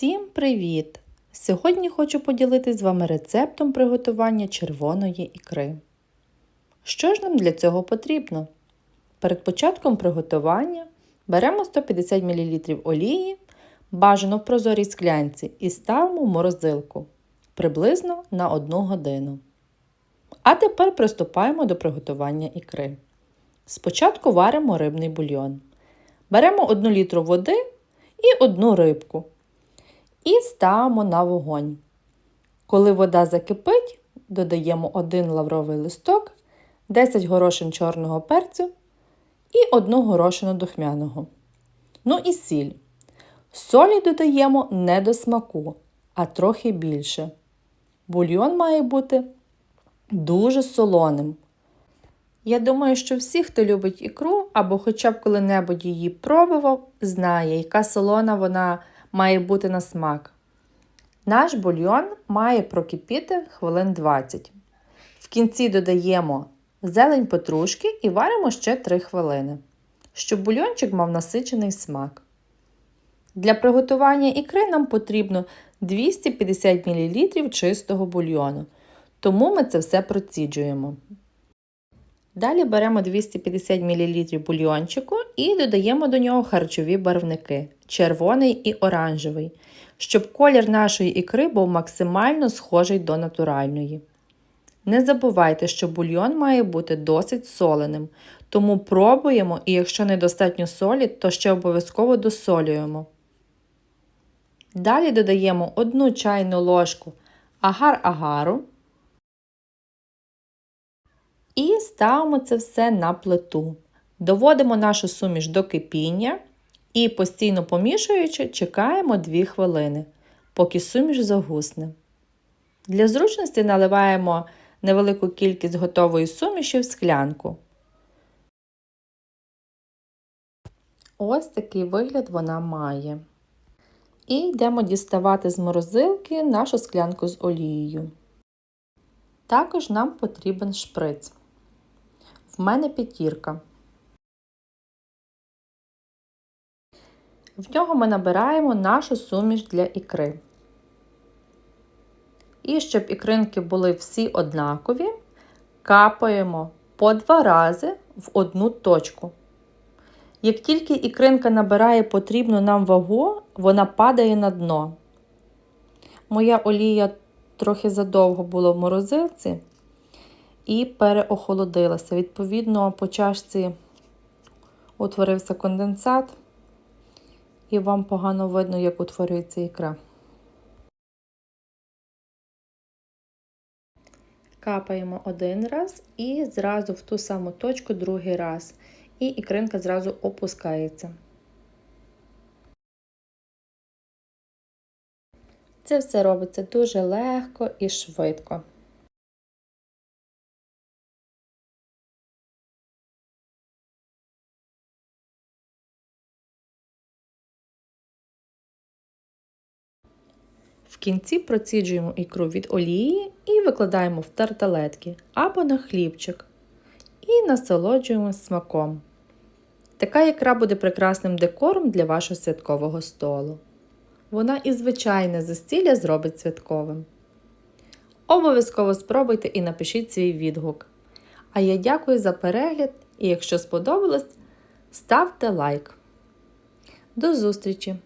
Всім привіт! Сьогодні хочу поділитися з вами рецептом приготування червоної ікри. Що ж нам для цього потрібно? Перед початком приготування беремо 150 мл олії, бажано в прозорій склянці, і ставимо в морозилку приблизно на 1 годину. А тепер приступаємо до приготування ікри. Спочатку варимо рибний бульйон. Беремо 1 літру води і одну рибку. І ставимо на вогонь. Коли вода закипить, додаємо 1 лавровий листок, 10 горошин чорного перцю і 1 горошину духмяного. Ну і сіль. Солі додаємо не до смаку, а трохи більше. Бульйон має бути дуже солоним. Я думаю, що всі, хто любить ікру або хоча б коли-небудь її пробував, знає, яка солона вона має бути на смак. Наш бульйон має прокипіти хвилин 20. В кінці додаємо зелень петрушки і варимо ще 3 хвилини, щоб бульйончик мав насичений смак. Для приготування ікри нам потрібно 250 мл чистого бульйону, тому ми це все проціджуємо. Далі беремо 250 мл бульйончику і додаємо до нього харчові барвники червоний і оранжевий, щоб колір нашої ікри був максимально схожий до натуральної. Не забувайте, що бульйон має бути досить соленим, тому пробуємо і якщо недостатньо солі, то ще обов'язково досолюємо. Далі додаємо 1 чайну ложку агар-агару. І ставимо це все на плиту. Доводимо нашу суміш до кипіння і постійно помішуючи, чекаємо 2 хвилини, поки суміш загусне. Для зручності наливаємо невелику кількість готової суміші в склянку. Ось такий вигляд вона має. І йдемо діставати з морозилки нашу склянку з олією. Також нам потрібен шприц. В мене п'ятірка. В нього ми набираємо нашу суміш для ікри. І щоб ікринки були всі однакові, капаємо по два рази в одну точку. Як тільки ікринка набирає потрібну нам вагу, вона падає на дно. Моя олія трохи задовго була в морозилці і переохолодилася. Відповідно, по чашці утворився конденсат, і вам погано видно, як утворюється ікра. Капаємо один раз і зразу в ту саму точку другий раз. І ікринка зразу опускається. Це все робиться дуже легко і швидко. В кінці проціджуємо ікру від олії і викладаємо в тарталетки або на хлібчик. І насолоджуємо смаком. Така ікра буде прекрасним декором для вашого святкового столу. Вона і звичайне застілля зробить святковим. Обов'язково спробуйте і напишіть свій відгук. А я дякую за перегляд і якщо сподобалось, ставте лайк. До зустрічі!